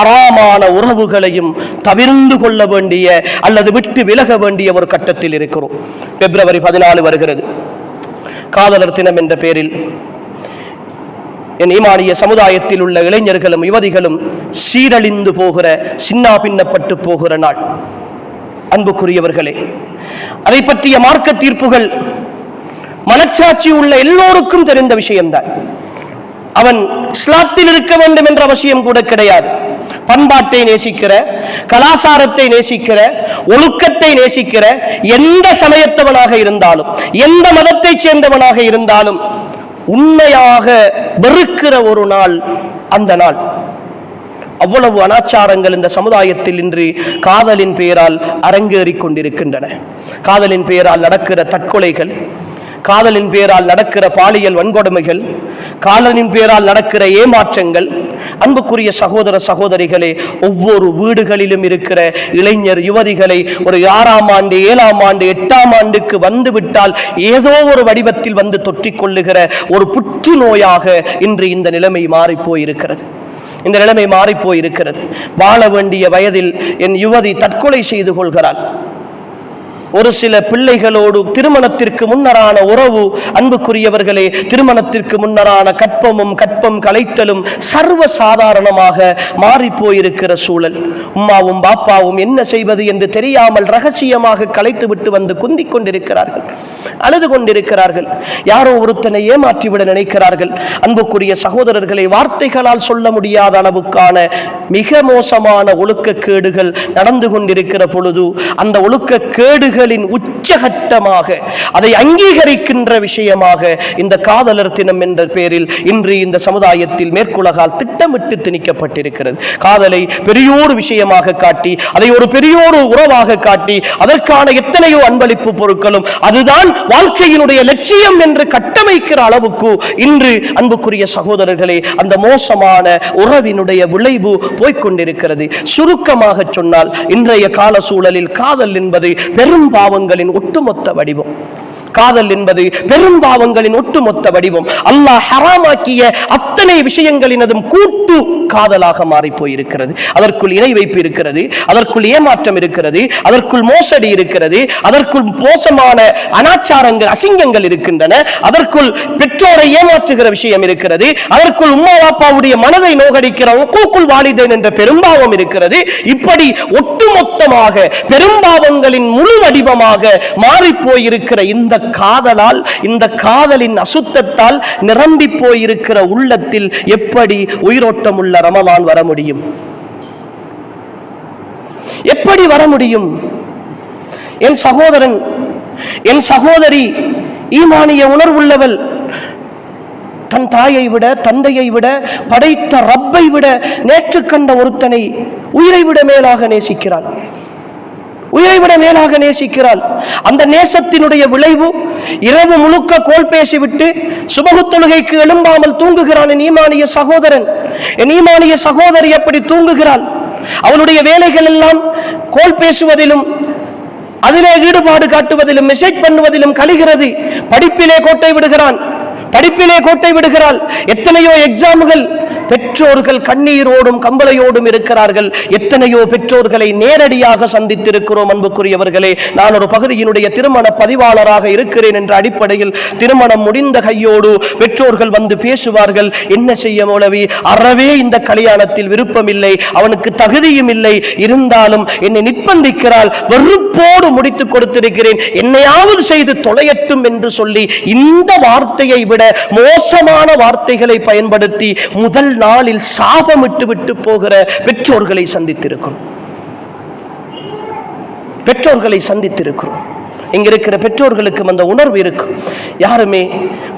அறாமான உறவுகளையும் தவிர்ந்து கொள்ள வேண்டிய அல்லது விட்டு விலக வேண்டிய ஒரு கட்டத்தில் இருக்கிறோம். பிப்ரவரி பதினாலு வருகிறது. காதலர் தினம் என்ற பெயரில் என் ஈமானிய சமுதாயத்தில் உள்ள இளைஞர்களும் யுவதிகளும் சீரழிந்து போகிற சின்னா பின்னப்பட்டு போகிற நாள். அன்புக்குரியவர்களே அதை பற்றிய மார்க்க தீர்ப்புகள் மனச்சாட்சி உள்ள எல்லோருக்கும் தெரிந்த விஷயம்தான். அவன் இஸ்லாத்தில் இருக்க வேண்டும் என்ற அவசியம் கூட கிடையாது. பண்பாட்டை நேசிக்கிற கலாசாரத்தை நேசிக்கிற ஒழுக்கத்தை நேசிக்கிற எந்த சமயத்தவனாக இருந்தாலும் எந்த மதத்தைச் சேர்ந்தவனாக இருந்தாலும் உண்மையாக வெறுக்கிற ஒரு நாள் அந்த நாள். அவ்வளவு அனாச்சாரங்கள் இந்த சமுதாயத்தில் இன்று காதலின் பெயரால் அரங்கேறி கொண்டிருக்கின்றன. காதலின் பெயரால் நடக்கிற தற்கொலைகள் காதலின் பெயரால் நடக்கிற பாலியல் வன்கொடுமைகள் காலனின் பேரால் நடக்கிற ஏமாற்றங்கள் அன்புக்குரிய சகோதர சகோதரிகளே ஒவ்வொரு வீடுகளிலும் இருக்கிற இளைஞர் யுவதிகளை ஒரு ஆறாம் ஆண்டு ஏழாம் ஆண்டு எட்டாம் ஆண்டுக்கு வந்து விட்டால் ஏதோ ஒரு வடிவத்தில் வந்து தொற்றிக் கொள்ளுகிற ஒரு புற்றுநோயாக இன்று இந்த நிலைமை மாறிப்போயிருக்கிறது. இந்த நிலைமை மாறிப்போயிருக்கிறது. வாழ வேண்டிய வயதில் என் யுவதி தற்கொலை செய்து கொள்கிறாள். ஒரு சில பிள்ளைகளோடு திருமணத்திற்கு முன்னரான உறவு அன்புக்குரியவர்களே திருமணத்திற்கு முன்னரான கற்பமும் கற்பம் கலைத்தலும் சர்வ சாதாரணமாக மாறி போயிருக்கிற சூழல். உம்மாவும் பாப்பாவும் என்ன செய்வது என்று தெரியாமல் ரகசியமாக கலைத்து விட்டு வந்து குந்திக் கொண்டிருக்கிறார்கள். அழுது கொண்டிருக்கிறார்கள். யாரோ ஒருத்தனை ஏமாற்றிவிட நினைக்கிறார்கள். அன்புக்குரிய சகோதரர்களை வார்த்தைகளால் சொல்ல முடியாத அளவுக்கான மிக மோசமான ஒழுக்கக்கேடுகள் நடந்து கொண்டிருக்கிற பொழுது அந்த ஒழுக்கக்கேடுகளின் உச்சகட்டமாக அதை அங்கீகரிக்கின்ற விஷயமாக இந்த காதலர் தினம் என்ற பேரில் இன்று இந்த சமுதாயத்தில் மேற்குலகால் திட்டமிட்டு திணிக்கப்பட்டிருக்கிறது. காதலை பெரியோர் விஷயமாக காட்டி அதை ஒரு பெரியோர் உறவாக காட்டி அதற்கான எத்தனையோ அன்பளிப்பு பொருட்களும் அதுதான் வாழ்க்கையினுடைய லட்சியம் என்று கட்டமைக்கிற அளவுக்கு இன்று அன்புக்குரிய சகோதரர்களே அந்த மோசமான உறவினுடைய விளைவு போய்கொண்டிருக்கிறது சுருக்கமாக சொன்னால் இன்றைய கால சூழலில் காதல் என்பது பெரும் பாவங்களின் ஒட்டுமொத்த வடிவம். காதல் என்பது பெரும் பாவங்களின் ஒட்டுமொத்த வடிவம். அல்லாஹ் ஹராமாக்கிய அத்தனை விஷயங்களினதும் கூட்டு காதலாக மாறி போயிருக்கிறது அதற்குள் இணை வைப்பு இருக்கிறது அதற்குள் ஏமாற்றம் இருக்கிறது அதற்குள் மோசடி இருக்கிறது அதற்குள் மோசமான அனாச்சாரங்கள் அசிங்கங்கள் இருக்கின்றன அதற்குள் பெற்றோரை ஏமாற்றுகிற விஷயம் இருக்கிறது அதற்குள் உம்மா பாப்பாவுடைய மனதை நோகடிக்கிற ஒக்கூக்குள் வாலிதேன் என்ற பெரும்பாவம் இருக்கிறது. இப்படி ஒட்டுமொத்தமாக பெரும்பாவங்களின் முழு வடிவமாக மாறி போயிருக்கிற இந்த காதலால் இந்த காதலின் அசுத்தத்தால் நிரம்பி போயிருக்கிற உள்ளத்தில் எப்படி உயிரோட்டம் உள்ள ரமலான் வர முடியும்? எப்படி வர முடியும்? என் சகோதரன் என் சகோதரி ஈமானிய உணர்வுள்ளவள் தன் தாயை விட தந்தையை விட படைத்த ரப்பை விட நேற்று கண்ட ஒருத்தனை உயிரை விட மேலாக நேசிக்கிறாள். உயிரை விட மேலாக நேசிக்கிறாள். அந்த நேசத்தினுடைய விளைவு இரவு முழுக்க கோல் பேசிவிட்டு சுபகு தொழுகைக்கு எழும்பாமல் தூங்குகிறான் என் ஈமானிய சகோதரன். என் ஈமானிய சகோதரி அப்படி தூங்குகிறாள். அவளுடைய வேலைகள் எல்லாம் கோல் பேசுவதிலும் அதிலே ஈடுபாடு காட்டுவதிலும் மெசேஜ் பண்ணுவதிலும் கழிகிறது. படிப்பிலே கோட்டை விடுகிறான். படிப்பிலே கோட்டை விடுகிறாள். எத்தனையோ எக்ஸாம்கள் பெற்றோர்கள் கண்ணீரோடும் கம்பளையோடும் இருக்கிறார்கள். எத்தனையோ பெற்றோர்களை நேரடியாக சந்தித்திருக்கிறோம் அன்புக்குரியவர்களே. நான் ஒரு பகுதியினுடைய திருமண பதிவாளராக இருக்கிறேன் என்ற அடிப்படையில் திருமணம் முடிந்த கையோடு பெற்றோர்கள் வந்து பேசுவார்கள். என்ன செய்ய மௌலவி? அறவே இந்த கல்யாணத்தில் விருப்பமில்லை. அவனுக்கு தகுதியும் இல்லை. இருந்தாலும் என்னை நிர்பந்திக்கிறாள். வெறுப்போடு முடித்துக் கொடுத்திருக்கிறேன். என்னையாவது செய்து தொலையட்டும் என்று சொல்லி இந்த வார்த்தையை விட மோசமான வார்த்தைகளை பயன்படுத்தி முதல் நாளில் சாபமிட்டு விட்டு போகிற பெற்றோர்களை சந்தித்திருக்கிறோம். பெற்றோர்களை சந்தித்திருக்கிறோம். இங்க இருக்கிற பெற்றோர்களுக்கும் அந்த உணர்வு இருக்கும் யாருமே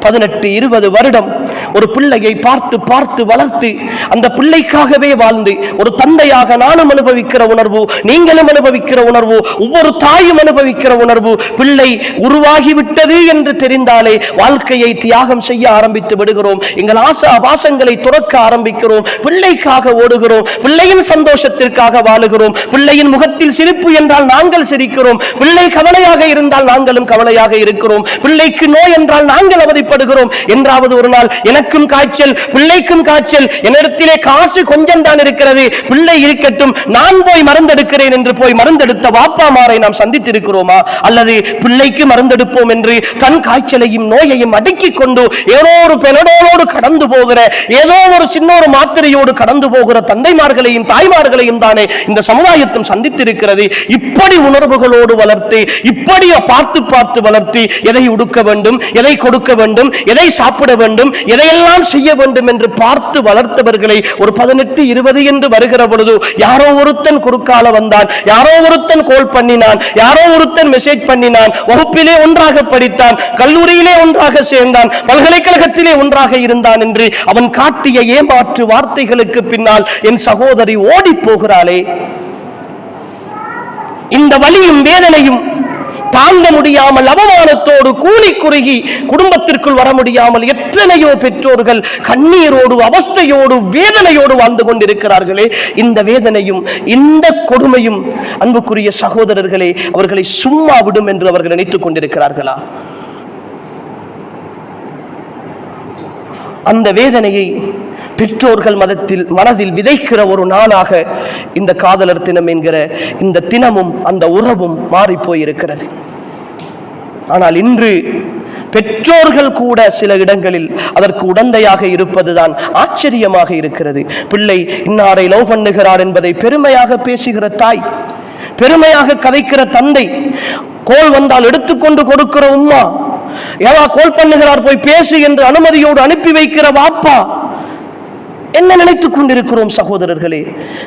பதினெட்டு இருபது வருடம் ஒரு பிள்ளையை பார்த்து பார்த்து வளர்த்து அந்த பிள்ளைக்காகவே வாழ்ந்து ஒரு தந்தையாக நானும் அனுபவிக்கிற உணர்வு நீங்களும் அனுபவிக்கிற உணர்வு ஒவ்வொரு தாயும் அனுபவிக்கிற உணர்வு பிள்ளை உருவாகிவிட்டது என்று தெரிந்தாலே வாழ்க்கையை தியாகம் செய்ய ஆரம்பித்து விடுகிறோம். எங்கள் ஆசா பாசங்களை துறக்க ஆரம்பிக்கிறோம். பிள்ளைக்காக ஓடுகிறோம். பிள்ளையின் சந்தோஷத்திற்காக வாழுகிறோம். பிள்ளையின் முகத்தில் சிரிப்பு என்றால் நாங்கள் சிரிக்கிறோம். பிள்ளை கவலையாக இருந்தால் நாங்களும் கவலையாக இருக்கிறோம். பிள்ளைக்கு நோய் என்றால் நாங்கள் அவதிப்படுகிறோம். என்றாவது ஒரு நாள் எனக்கும் காய்ச்சல் பிள்ளைக்கும் காய்ச்சல். என்னிடத்திலே காசு கொஞ்சம் தான் இருக்கிறது. பிள்ளை இருக்கட்டும் நான் போய் மருந்தெடுக்கிறேன் என்று போய் மருந்தெடுத்த வாப்பாமாரை நாம் சந்தித்திருக்கிறோமா? அல்லது பிள்ளைக்கு மருந்தெடுப்போம் என்று தன் காய்ச்சலையும் நோயையும் அடுக்கிக் கொண்டு ஏதோ ஒரு பெனடோலோடு கடந்து போகிற ஏதோ ஒரு சின்ன ஒரு மாத்திரையோடு கடந்து போகிற தந்தைமார்களையும் தாய்மார்களையும் தானே இந்த சமுதாயத்தும் சந்தித்திருக்கிறது. இப்படி உணர்வுகளோடு வளர்த்து இப்படி பார்த்து பார்த்து வளர்த்து எதை உடுக்க வேண்டும் எதை கொடுக்க வேண்டும் எதை சாப்பிட வேண்டும் எதை எதையெல்லாம் செய்ய வேண்டும் என்று பார்த்து வளர்த்தவர்களை ஒரு பதினெட்டு இருபது என்று வருகிற பொழுது யாரோ ஒருத்தன் குறுக்கால வந்தான் யாரோ ஒருத்தன் கோல் பண்ணினான் யாரோ ஒருத்தன் மெசேஜ் பண்ணினான் வகுப்பிலே ஒன்றாக படித்தான் கல்லூரியிலே ஒன்றாக சேர்ந்தான் பல்கலைக்கழகத்திலே ஒன்றாக இருந்தான் என்று அவன் காட்டிய ஏமாற்று வார்த்தைகளுக்கு பின்னால் என் சகோதரி ஓடி போகிறாளே. இந்த வழியும் வேதனையும் தாங்க முடியாமல் அவமானத்தோடு கூலி குறுகி குடும்பத்திற்குள் வர முடியாமல் எத்தனையோ பெற்றோர்கள் கண்ணீரோடு அவஸ்தையோடு வேதனையோடு வாழ்ந்து கொண்டிருக்கிறார்களே. இந்த வேதனையும் இந்த கொடுமையும் அன்புக்குரிய சகோதரர்களே அவர்களை சும்மா விடும் என்று அவர்கள் நினைத்துக் கொண்டிருக்கிறார்களா? அந்த வேதனையை பெற்றோர்கள் மதத்தில் மனதில் விதைக்கிற ஒரு நாளாக இந்த காதலர் தினம் என்கிற இந்த தினமும் அந்த உறவும் மாறி போயிருக்கிறது ஆனால் இன்று பெற்றோர்கள் கூட சில இடங்களில் அதற்கு உடந்தையாக இருப்பதுதான் ஆச்சரியமாக இருக்கிறது. பிள்ளை இன்னாரை லவ் பண்ணுகிறார் என்பதை பெருமையாக பேசுகிற தாய் பெருமையாக கதைக்கிற தந்தை கோல் வந்தால் எடுத்துக்கொண்டு கொடுக்கிற உம்மா ஏவா கோல் பண்ணுகிறார் போய் பேசு என்று அனுமதியோடு அனுப்பி வைக்கிற வாப்பா என்ன நினைத்துக் கொண்டிருக்கிறோம் சகோதரர்களே?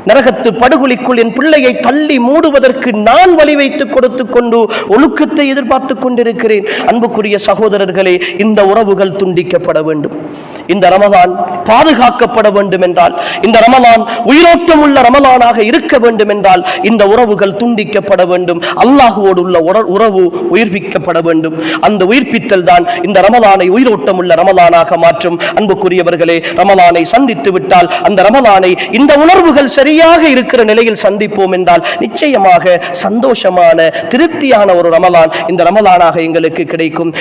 நரகத்து படுகொலிக்குள் என் பிள்ளையை தள்ளி மூடுவதற்கு நான் வழி வைத்துக் கொடுத்து கொண்டு ஒழுக்கத்தை எதிர்பார்த்து கொண்டிருக்கிறேன். அன்புக்குரிய சகோதரர்களே இந்த உறவுகள் துண்டிக்கப்பட வேண்டும். இந்த ரமலான் பாதுகாக்கப்பட வேண்டும் என்றால் இந்த ரமலான் உயிரோட்டம் உள்ள ரமலானாக இருக்க வேண்டும் என்றால் இந்த உறவுகள் துண்டிக்கப்பட வேண்டும். அல்லாஹுவோடு உள்ள உறவு உயிர்ப்பிக்கப்பட வேண்டும். அந்த உயிர்ப்பித்தல் தான் இந்த ரமலானை உயிரோட்டம் உள்ள ரமலானாக மாற்றும். அன்புக்குரியவர்களே ரமலானை சந்தித்து விட்டால் அந்த ரமலானை இந்த உணர்வுகள் சரியாக இருக்கிற நிலையில் சந்திப்போம் என்றால் நிச்சயமாக சந்தோஷமான திருப்தியான ஒரு ரமலான் இந்த ரமலானாக எங்களுக்கு கிடைக்கும்.